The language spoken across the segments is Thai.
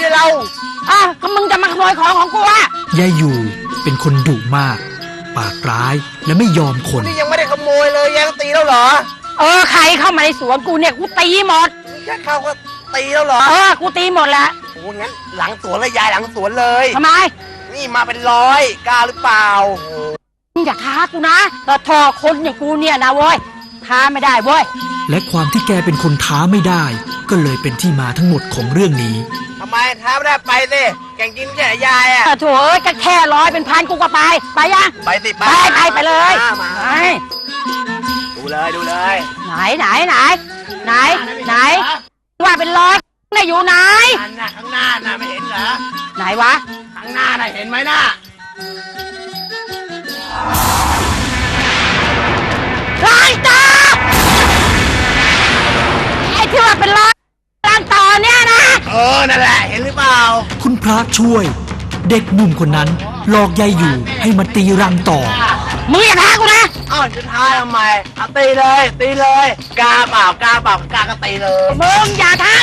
ด้วยเราอะก็มึงจะมาขโมยของของกูอะยายอยู่เป็นคนดุมาก ปากร้ายและไม่ยอมคน นี่ยังไม่ได้ขโมยเลยยังตีแล้วเหรอเออใครเข้ามาในสวนกูเนี่ยกูตีหมดนี่แค่เข้าก็ตีแล้วเหรอเออกูตีหมดแหละโอ้งั้นหลังสวนเลยยายหลังสวนเลย ทำไมนี่มาเป็นร้อยกล้าหรือเปล่าโอ้โหมึงอย่าท้ากูนะแต่ทอคนอย่างกูเนี่ยนะเว้ยท้าไม่ได้เว้ย และความที่แกเป็นคนท้าไม่ได้ ก็เลยเป็นที่มาทั้งหมดของเรื่องนี้ ทำไมท้าไม่ได้ไปสิแก่งจริงแค่ยายอะแต่โถเอ้ยก็แค่ร้อยเป็นพันกูก็ไป ไปยังไปสิไปไปไปไปเลยมามาไปดูเลยดูเลยไหนไหนไหนไหนไหนว่าเป็นร้อยน่ะอยู่ไหน อันน่ะข้างหน้าน่ะไม่เห็นเหรอ ไหนวะ ข้างหน้าน่ะเห็นไหมน่ะ ระช่วย เด็กหนุ่มคนนั้นหลอกยายอยู่ให้มาตีรังต่อ มึงอย่าท้ากูนะอ้าวจะท้าทำไมเอาตีเลย ตีเลยกล้าเปล่ากล้าเปล่ากล้าก็ตีเลย มึงอย่าท้า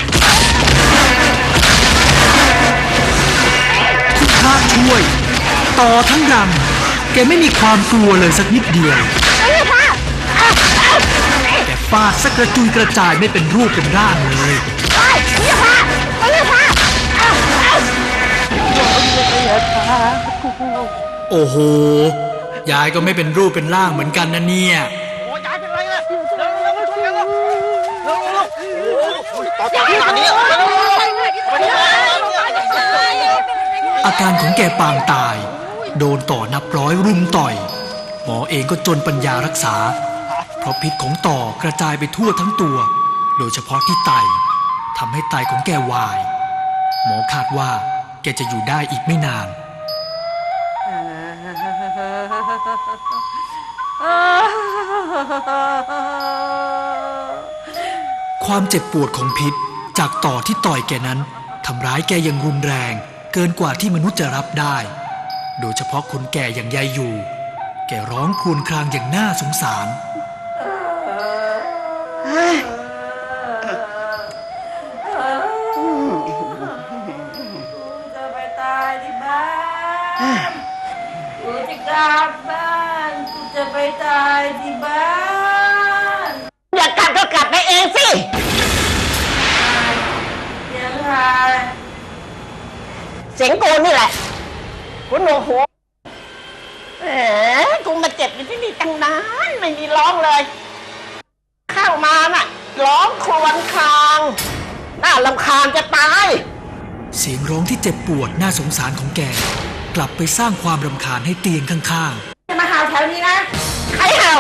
คุณพระช่วย ต่อทั้งรัง แกไม่มีความกลัวเลยสักนิดเดียวมึงอย่าท้าเอาเอาแกฟาดสักกระจุยกระจายไม่เป็นรูปเป็นร่างเลย โอ้โห ยายก็ไม่เป็นรูปเป็นร่างเหมือนกันนะเนี่ย โอ้ยายเป็นไรล่ะเร็วเร็วเร็วช่วยกันเร็วเร็วเร็วโอ้ยต่อต่อตอนนี้เร็วเร็วเร็วเร็วเร็วอาการของแกปางตาย โดนต่อนับร้อยรุมต่อย หมอเองก็จนปัญญารักษา เพราะพิษของต่อกระจายไปทั่วทั้งตัว โดยเฉพาะที่ไตทำให้ไตของแกวาย หมอคาดว่าแกจะอยู่ได้อีกไม่นาน ความเจ็บปวดของพิษจากต่อที่ต่อยแกนั้นทำร้ายแกอย่างรุนแรง เกินกว่าที่มนุษย์จะรับได้ โดยเฉพาะคนแก่อย่างยายอยู่ แกร้องครวญครางอย่างน่าสงสาร เสียงกูนี่แหละกูหนวกหัวแหมกูมาเจ็บอยู่ที่นี่ตั้งนานไม่มีร้องเลย เข้ามาน่ะ ร้องครวญครางน่าลำคาญจะตาย เสียงร้องที่เจ็บปวดน่าสงสารของแก กลับไปสร้างความรำคาญให้เตียงข้างจะมาเห่าแถวนี้นะใครเห่า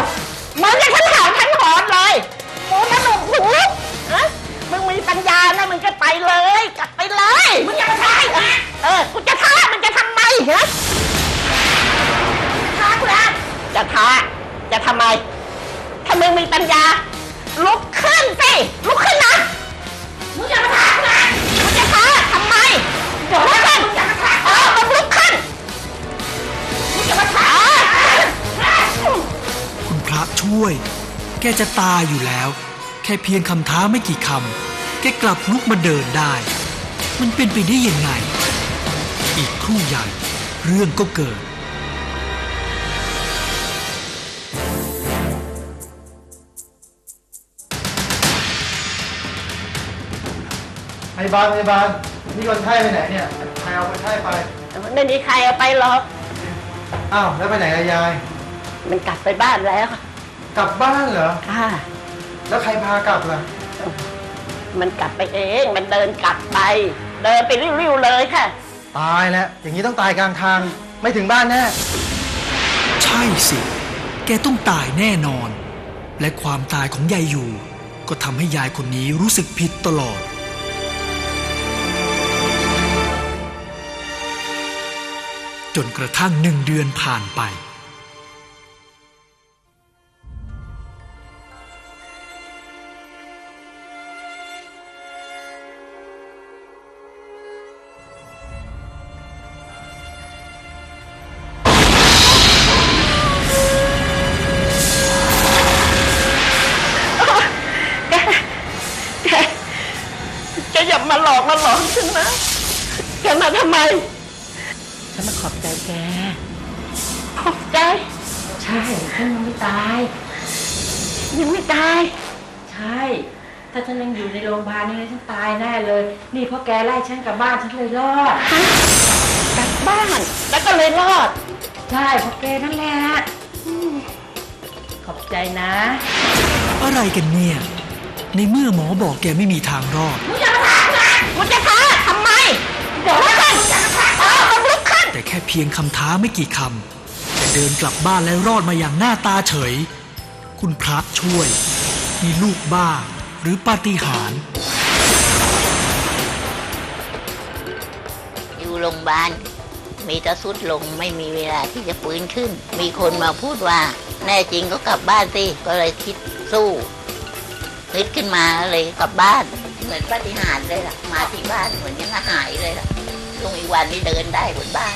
มึงจะทั้งเห่าทั้งหอนเลยกูนะหนุกหูฮะมึงมีปัญญานะมึงก็ไปเลย กลับไปเลย มึงอย่ามาท้า เออกูจะท้ามึงจะทำไมฮะท้ากูนะจะท้าจะทำไม ถ้ามึงมีปัญญา ลุกขึ้นสิลุกขึ้นนะมึงอย่ามาท้ากูนะมึงจะท้าทำไมเดี๋ยวนะมึงอย่ามาท้าเออมึงลุกขึ้นมึงอย่ามาท้าคุณพระช่วย แกจะตายอยู่แล้ว แค่เพียงคำท้าไม่กี่คำแกกลับลุกมาเดินได้ มันเป็นไปได้ยังไง อีกครู่ใหญ่ เรื่องก็เกิด พยาบาลพยาบาลนี่คนไข้ไปไหนเนี่ยใครเอาคนไข้ไป ไม่มีใครเอาไปหรอก อ้าวแล้วไปไหนอะยาย มันกลับไปบ้านแล้วกลับบ้านเหรอ ค่ะ แล้วใครพากลับล่ะ มันกลับไปเอง มันเดินกลับไป เดินไปริ้วๆเลยค่ะ ตายแล้ว อย่างนี้ต้องตายกลางทางไม่ถึงบ้านแน่ ใช่สิ แกต้องตายแน่นอน และความตายของยายอยู่ ก็ทำให้ยายคนนี้รู้สึกผิดตลอด จนกระทั่งหนึ่งเดือนผ่านไป มาหลอกมาหลอนฉันนะแกมาทำไม ฉันมาขอบใจแก ขอบใจ ใช่ฉันยังไม่ตาย ยังไม่ตาย ใช่ ถ้าฉันยังอยู่ในโรงพยาบาลนี่นะฉันตายแน่เลย นี่เพราะแกไล่ฉันกลับบ้านฉันเลยรอดกลับบ้านแล้วก็เลยรอด ใช่เพราะแกนั่นแหละอืมขอบใจนะ อะไรกันเนี่ย ในเมื่อหมอบอกแกไม่มีทางรอด มึงจะมาท้ามึงจะท้าทำไมเดี๋ยวลุกขึ้นเออมึงลุกขึ้น แต่แค่เพียงคำท้าไม่กี่คำแต่เดินกลับบ้านแล้วรอดมาอย่างหน้าตาเฉย คุณพระช่วย มีลูกบ้าหรือปาฏิหาริย์อยู่โรงพยาบาลมีตะสุดลงไม่มีเวลาที่จะฟื้นขึ้น มีคนมาพูดว่า แน่จริงก็กลับบ้านสิ ก็เลยคิดสู้นึกขึ้นมาเลยกลับบ้าน เหมือนปาฏิหารเลยล่ะ มาที่บ้านเหมือนยังหายเลยล่ะลุงอีกวันนี้เดินได้บนบ้าน